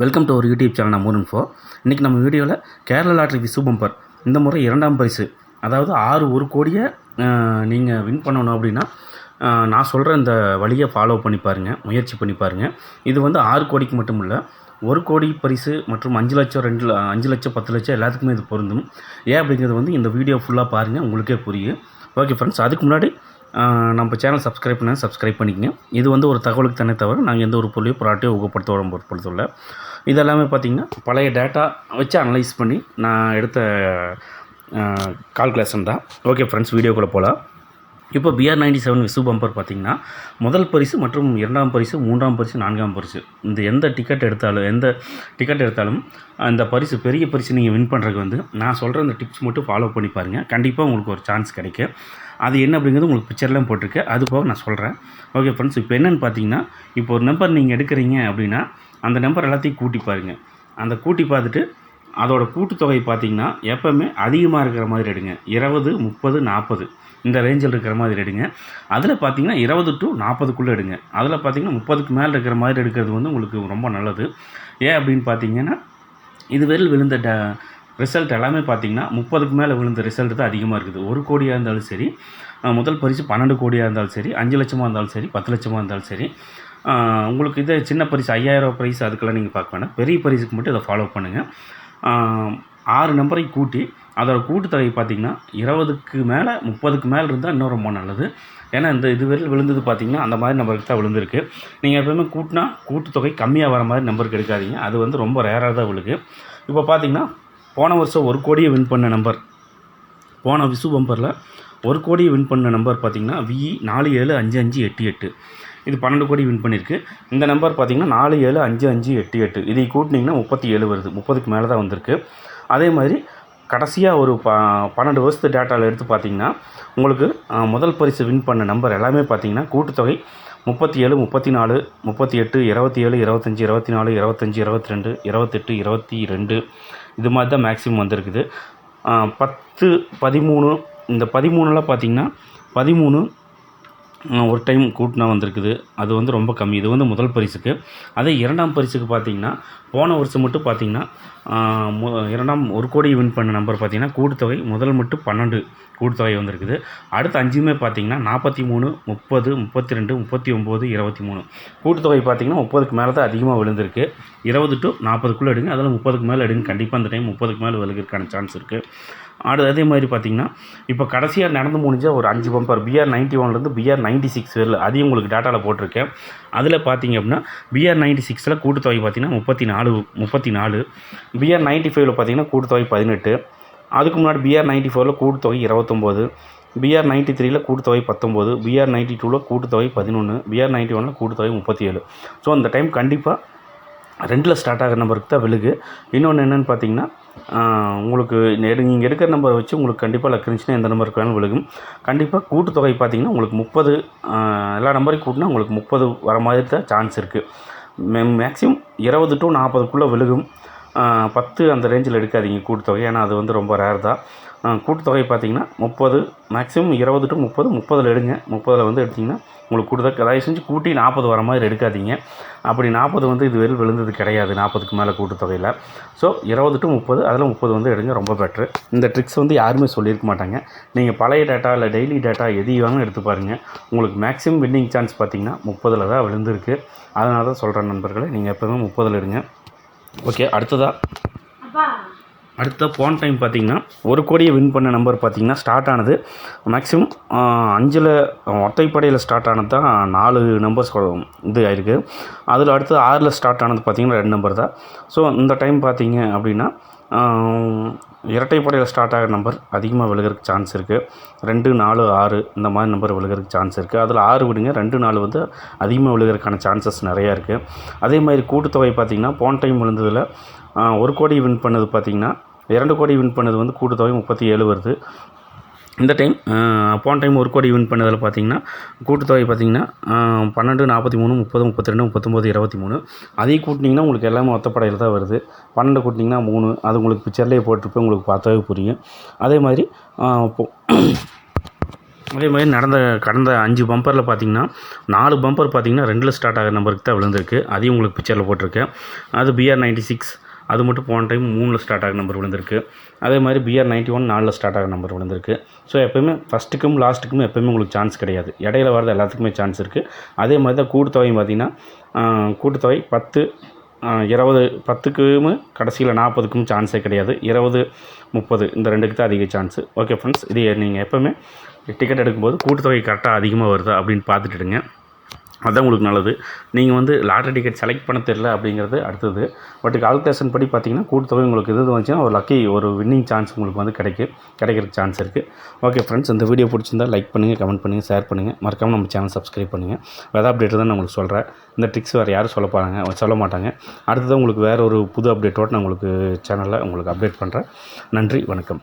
Welcome to ஒரு YouTube channel நான் மூணு ஃபோ இன்றைக்கி நம்ம வீடியோவில் கேரளா லாட்ரி விசு பம்பர் இந்த முறை இரண்டாம் பரிசு அதாவது ஆறு ஒரு கோடியை நீங்கள் வின் பண்ணணும் அப்படின்னா நான் சொல்கிற இந்த வழியை ஃபாலோ பண்ணி பாருங்கள் முயற்சி பண்ணி பாருங்கள் இது வந்து ஆறு கோடிக்கு மட்டும் இல்லை ஒரு கோடி பரிசு மற்றும் அஞ்சு லட்சம் ரெண்டு ல- அஞ்சு லட்சம் பத்து லட்சம் எல்லாத்துக்குமே இது பொருந்தும். ஏன் அப்படிங்கிறது வந்து இந்த வீடியோ ஃபுல்லாக பாருங்கள் உங்களுக்கே புரியும். ஓகே ஃப்ரெண்ட்ஸ் அதுக்கு முன்னாடி நம்ம சேனல் சப்ஸ்கிரைப் பண்ண சப்ஸ்கிரைப் பண்ணிக்கங்க. இது வந்து ஒரு தகவலுக்கு தானே தவிர நாங்கள் எந்த ஒரு பொருளையும் ப்ராடக்ட்டையும் ஊக்கப்படுத்த இது இதெல்லாமே பார்த்தீங்கன்னா பழைய டேட்டா வச்சு அனலைஸ் பண்ணி நான் எடுத்த கால்குலேஷன் தான். ஓகே ஃப்ரெண்ட்ஸ் வீடியோக்குள்ளே போகலாம் இப்போ BR ninety seven Vishu bumper பார்த்தீங்கன்னா முதல் பரிசு மற்றும் இரண்டாம் பரிசு மூன்றாம் பரிசு நான்காம் பரிசு. இந்த எந்த டிக்கெட் எடுத்தாலும் எந்த டிக்கெட் எடுத்தாலும் அந்த பரிசு பெரிய பரிசு நீங்கள் வின் பண்ணுறதுக்கு வந்து நான் சொல்கிற அந்த டிப்ஸ் மட்டும் ஃபாலோ பண்ணி பாருங்கள் கண்டிப்பாக உங்களுக்கு ஒரு சான்ஸ் கிடைக்கும் அது என்ன அப்படிங்கிறது உங்களுக்கு பிக்சர்லாம் போட்டிருக்கு. அது போக நான் சொல்கிறேன் ஓகே ஃப்ரெண்ட்ஸ் இப்போ என்னென்னு பார்த்தீங்கன்னா இப்போ ஒரு நம்பர் நீங்கள் எடுக்கிறீங்க அப்படின்னா அந்த நம்பர் எல்லாத்தையும் கூட்டி பாருங்கள் அந்த கூட்டி பார்த்துட்டு அதோட கூட்டுத்தொகை பார்த்திங்கன்னா எப்போவுமே அதிகமாக இருக்கிற மாதிரி எடுங்க. இருபது முப்பது நாற்பது இந்த ரேஞ்சில் இருக்கிற மாதிரி எடுங்க. அதில் பார்த்தீங்கன்னா இருபது டு நாற்பதுக்குள்ளே எடுங்க. அதில் பார்த்தீங்கன்னா முப்பதுக்கு மேலே இருக்கிற மாதிரி எடுக்கிறது வந்து உங்களுக்கு ரொம்ப நல்லது. ஏன் அப்படின்னு பார்த்தீங்கன்னா இதுவரையில் விழுந்த ட ரிசல்ட் எல்லாமே பார்த்தீங்கன்னா முப்பதுக்கு மேலே விழுந்த ரிசல்ட் தான் அதிகமாக இருக்குது. ஒரு கோடியாக இருந்தாலும் சரி முதல் பரிசு பன்னெண்டு கோடியாக இருந்தாலும் சரி அஞ்சு லட்சமாக இருந்தாலும் சரி பத்து லட்சமாக இருந்தாலும் சரி உங்களுக்கு இது சின்ன பரிசு ஐயாயிரம் ப்ரைஸ் அதுக்கெல்லாம் நீங்கள் பார்க்க வேணாம். பெரிய பரிசுக்கு மட்டும் இதை ஃபாலோ பண்ணுங்கள் ஆறு நம்பரை கூட்டி அதோடய கூட்டுத்தொகை பார்த்தீங்கன்னா இருபதுக்கு மேலே முப்பதுக்கு மேலே இருந்தால் இன்னும் ரொம்ப நல்லது. ஏன்னா இந்த இதுவரையில் விழுந்தது பார்த்தீங்கன்னா அந்த மாதிரி நம்பருக்கு தான் விழுந்திருக்கு. நீங்கள் எப்போயுமே கூட்டினா கூட்டுத்தொகை கம்மியாக வர மாதிரி நம்பருக்கு எடுக்காதீங்க. அது வந்து ரொம்ப ரேராக தான் விழுகு. இப்போ பார்த்தீங்கன்னா போன வருஷம் ஒரு கோடியை வின் பண்ண நம்பர் போன விசு பம்பரில் ஒரு கோடியை வின் பண்ண நம்பர் பார்த்திங்கன்னா விஇ நாலு ஏழு அஞ்சு அஞ்சு எட்டு எட்டு. இது பன்னெண்டு கோடி வின் பண்ணியிருக்கு இந்த நம்பர் பார்த்தீங்கன்னா நாலு ஏழு அஞ்சு அஞ்சு எட்டு எட்டு. இதை கூட்டினீங்கன்னா முப்பத்தி ஏழு வருது. முப்பதுக்கு மேலே தான் வந்திருக்கு. அதே மாதிரி கடைசியாக ஒரு ப பன்னெண்டு வருஷத்து டேட்டாவில் எடுத்து பார்த்தீங்கன்னா உங்களுக்கு முதல் பரிசு வின் பண்ண நம்பர் எல்லாமே பார்த்தீங்கன்னா கூட்டுத்தொகை முப்பத்தி ஏழு முப்பத்தி நாலு முப்பத்தி எட்டு இருபத்தி ஏழு இருபத்தஞ்சி இருபத்தி நாலு இருபத்தஞ்சி இருபத்தி ரெண்டு இருபத்தெட்டு இருபத்தி ரெண்டு இது மாதிரி தான் மேக்ஸிமம் வந்திருக்குது. பத்து பதிமூணு இந்த பதிமூணில் பார்த்தீங்கன்னா பதிமூணு ஒரு டைம் கூட்டினா வந்திருக்குது. அது வந்து ரொம்ப கம்மி. இது வந்து முதல் பரிசுக்கு. அதே இரண்டாம் பரிசுக்கு பார்த்தீங்கன்னா போன வருஷம் மட்டும் பார்த்தீங்கன்னா மு- இரண்டாம் ஒரு கோடி வின் பண்ண நம்பர் பார்த்தீங்கன்னா கூட்டுத்தொகை முதல் மட்டும் பன்னெண்டு கூட்டுத்தொகை வந்திருக்குது. அடுத்த அஞ்சுமே பார்த்தீங்கன்னா நாற்பத்தி மூணு முப்பது முப்பத்தி ரெண்டு முப்பத்தி ஒம்பது இருபத்தி மூணு கூட்டுத்தொகை பார்த்திங்கன்னா முப்பதுக்கு மேலே தான் அதிகமாக விழுந்திருக்கு. இருபது டு நாற்பதுக்குள்ளே எடுங்க. அதில் முப்பதுக்கு மேலே எடுங்க. கண்டிப்பாக அந்த டைம் முப்பதுக்கு மேலே விழுகிறதுக்கான சான்ஸ் இருக்குது அடுத்து அதே மாதிரி பார்த்தீங்கன்னா இப்போ கடைசியாக நடந்து முடிஞ்ச ஒரு அஞ்சு பம்பர் பிஆர் நைன்ட்டி ஒன்லேருந்து பிஆர் நைன்ட்டி சிக்ஸ் வரல அதையும் உங்களுக்கு டேட்டாவில் போட்டிருக்கேன். அதில் பார்த்தீங்க அப்படின்னா பிஆர் நைன்ட்டி சிக்ஸில் கூட்டுத்தொகை பார்த்தீங்கன்னா முப்பத்தி நாலு முப்பத்தி நாலு. பிஆர் நைன்ட்டி ஃபைவ்ல பார்த்தீங்கன்னா கூட்டுத்தொகை பதினெட்டு. அதுக்கு முன்னாடி பிஆர் நைன்ட்டி ஃபோரில் கூட்டுத்தொகை இருபத்தொம்போது. பிஆர் நைன்ட்டி த்ரீல கூட்டுத்தொகை பத்தொம்போது. பிஆர் நைன்ட்டி டூவில் கூட்டுத்தொகை பதினொன்று பிஆர் நைன்ட்டி ஒனில் கூட்டுத்தொகை முப்பத்தி ஏழு. ஸோ அந்த டைம் கண்டிப்பாக ரெண்டில் ஸ்டார்ட் ஆகிற நம்பருக்கு தான் விழுகு. இன்னொன்று என்னென்னு பார்த்தீங்கன்னா உங்களுக்கு உங்களுக்கு நீங்கள் எடுக்கிற நம்பரை வச்சு உங்களுக்கு கண்டிப்பாக லக் இருந்துச்சுன்னா எந்த நம்பருக்கு வேணாலும் விழுகும். கண்டிப்பாக கூட்டுத்தொகை பார்த்திங்கன்னா உங்களுக்கு முப்பது எல்லா நம்பரையும் கூட்டினா உங்களுக்கு முப்பது வர மாதிரி தான் சான்ஸ் இருக்குது மேக்ஸிமம் இருபது டு நாற்பதுக்குள்ளே விழுகும். பத்து அந்த ரேஞ்சில் எடுக்காதீங்க கூட்டுத்தொகை ஏன்னா அது வந்து ரொம்ப ரேர் தான். கூட்டுத்தொகை பார்த்தீங்கன்னா முப்பது மேக்ஸிமம் இருபது டு முப்பது முப்பதில் எடுங்க. முப்பதில் வந்து எடுத்திங்கன்னா உங்களுக்கு கூடுதல் தயவு செஞ்சு கூட்டி நாற்பது வர மாதிரி எடுக்காதீங்க. அப்படி நாற்பது வந்து இது விழுந்தது கிடையாது. நாற்பதுக்கு மேலே கூட்டுத்தொகையில் ஸோ இருபது டு முப்பது அதில் முப்பது வந்து எடுங்க ரொம்ப பெட்ரு இந்த ட்ரிக்ஸ் வந்து யாருமே சொல்லியிருக்க மாட்டாங்க. நீங்கள் பழைய டேட்டா இல்லை டெய்லி டேட்டா எது எடுத்து பாருங்கள் உங்களுக்கு மேக்ஸிமம் வின்னிங் சான்ஸ் பார்த்தீங்கன்னா முப்பதில் தான் விழுந்திருக்கு. அதனால தான் சொல்கிறேன் நண்பர்களே நீங்கள் எப்போவுமே முப்பதில் எடுங்க ஓகே அடுத்ததாக அடுத்த போன டைம் பார்த்திங்கன்னா ஒரு கோடியை வின் பண்ண நம்பர் பார்த்திங்கன்னா ஸ்டார்ட் ஆனது. மேக்ஸிமம் அஞ்சில் ஒத்தைப்படையில் ஸ்டார்ட் ஆனது தான் நாலு நம்பர்ஸ் இது ஆயிருக்கு. அதில் அடுத்து ஆறில் ஸ்டார்ட் ஆனது பார்த்திங்கன்னா ரெண்டு நம்பர் தான். ஸோ இந்த டைம் பார்த்தீங்க அப்படின்னா இரட்டைப்படையில் ஸ்டார்ட் ஆகிற நம்பர் அதிகமாக விழுகிறதுக்கு சான்ஸ் இருக்குது ரெண்டு நாலு ஆறு இந்த மாதிரி நம்பர் விழுகிறதுக்கு சான்ஸ் இருக்குது அதில் ஆறு விடுங்க ரெண்டு நாலு வந்து அதிகமாக விழுகிறதுக்கான சான்சஸ் நிறையா இருக்குது அதே மாதிரி கூட்டுத்தொகை பார்த்திங்கன்னா போன டைம் விழுந்ததில் ஒரு கோடி வின் பண்ணது பார்த்திங்கன்னா இரண்டு கோடி வின் பண்ணது வந்து கூட்டுத்தொகை முப்பத்தி ஏழு வருது. இந்த டைம் போன டைம் ஒரு கோடி வின் பண்ணதில் பார்த்தீங்கன்னா கூட்டுத்தொகை பார்த்தீங்கன்னா பன்னெண்டு நாற்பத்தி மூணு முப்பது முப்பத்தி ரெண்டு முப்பத்தொம்போது இருபத்தி மூணு. அதையும் கூட்டினீங்கன்னா உங்களுக்கு எல்லாமே ஒத்தப்படையில் தான் வருது. பன்னெண்டு கூட்டினீங்கன்னா மூணு. அது உங்களுக்கு பிக்சர்லேயே போட்டிருப்பேன் உங்களுக்கு பார்த்தாவே புரியும். அதே மாதிரி இப்போ அதே மாதிரி நடந்த கடந்த அஞ்சு பம்பரில் பார்த்தீங்கன்னா நாலு பம்பர் பார்த்தீங்கன்னா ரெண்டில் ஸ்டார்ட் ஆகிற நம்பருக்கு தான் விழுந்திருக்கு. அதையும் உங்களுக்கு பிக்சரில் போட்டிருக்கேன். அது பிஆர் நைன்ட்டி சிக்ஸ் அது மட்டும் போன டைம் மூணில் ஸ்டார்ட் ஆகிற நம்பர் விழுந்திருக்கு. அதே மாதிரி பிஆர் நைன்ட்டி ஒன் நாலில் ஸ்டார்ட் ஆகிற நம்பர் விழுந்திருக்கு. ஸோ எப்போயுமே ஃபஸ்ட்டுக்கும் லாஸ்ட்டுக்கும் எப்போயுமே உங்களுக்கு சான்ஸ் கிடையாது. இடையில வரது எல்லாத்துக்குமே சான்ஸ் இருக்குது அதே மாதிரி தான் கூட்டுத்தொகையும் பார்த்தீங்கன்னா கூட்டுத்தொகை பத்து இருபது பத்துக்கும் கடைசியில் நாற்பதுக்கும் சான்ஸே கிடையாது. இருபது முப்பது இந்த ரெண்டுக்கு தான் அதிக சான்ஸு ஓகே ஃப்ரெண்ட்ஸ் இது நீங்கள் எப்போவுமே டிக்கெட் எடுக்கும்போது கூட்டுத்தொகை கரெக்டாக அதிகமாக வருதா அப்படின்னு பார்த்துட்டுடுங்க அதுதான் உங்களுக்கு நல்லது. நீங்கள் வந்து லாட்ரி டிக்கெட் செலக்ட் பண்ண தெரில அப்படிங்கிறது அடுத்தது. பட் கால்குலேஷன் படி பார்த்தீங்கன்னா கூட்டத்தொகை உங்களுக்கு இது வந்துச்சுன்னா ஒரு லக்கி ஒரு வின்னிங் சான்ஸ் உங்களுக்கு வந்து கிடைக்கும் கிடைக்கிற சான்ஸ் இருக்குது ஓகே ஃப்ரெண்ட்ஸ் இந்த வீடியோ பிடிச்சிருந்தா லைக் பண்ணுங்கள் கமெண்ட் பண்ணுங்கள் ஷேர் பண்ணுங்கள் மறக்காமல் நம்ம சேனல் சப்ஸ்கிரைப் பண்ணுங்கள் வெதர் அப்டேட் தான் நான் உங்களுக்கு சொல்கிறேன் இந்த ட்ரிக்ஸ் வேறு யாரும் சொல்ல போகிறாங்க சொல்ல மாட்டாங்க. அடுத்தது உங்களுக்கு வேறு ஒரு புது அப்டேட்டோடு நான் உங்களுக்கு சேனலில் உங்களுக்கு அப்டேட் பண்ணுறேன் நன்றி வணக்கம்.